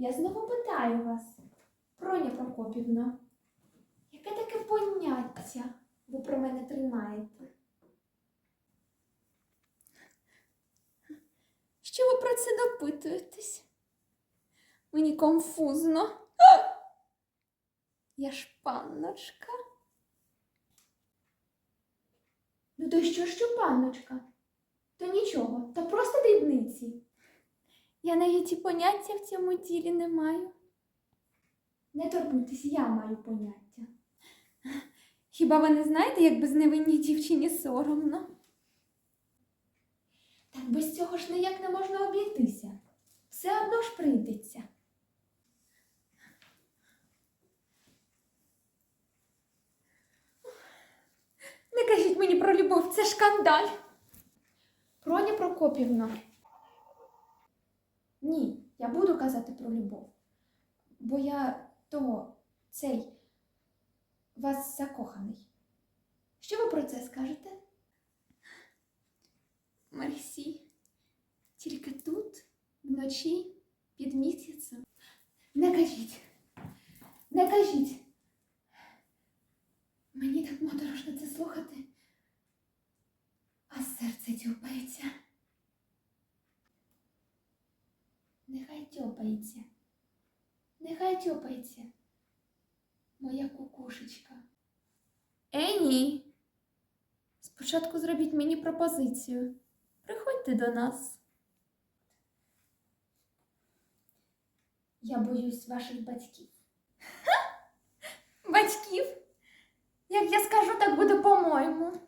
Я знову питаю вас, Проня Прокопівна, яке таке поняття ви про мене тримаєте? Що ви про це допитуєтесь? Мені конфузно. Я ж панночка. Ну то що, що панночка? То нічого, то просто дрібниці. Я навіть і поняття в цьому ділі не маю. Не турбуйтесь, я маю поняття. Хіба ви не знаєте, як безневинній дівчині соромно? Так без цього ж ніяк не можна обійтися. Все одно ж прийдеться. Не кажіть мені про любов, це шкандаль. Проня Прокопівна. Ні, я буду казати про любов. Бо я того, цей вас закоханий. Що ви про це скажете? Мерсі, тільки тут, вночі, під місяцем. Не кажіть, не кажіть. Мені так моторошно це Нехай тьопається, нехай тьопається, моя кукушечка. Е, ні. Спочатку зробіть мені пропозицію. Приходьте до нас. Я боюсь ваших батьків. Батьків? Як я скажу, так буде по-моєму.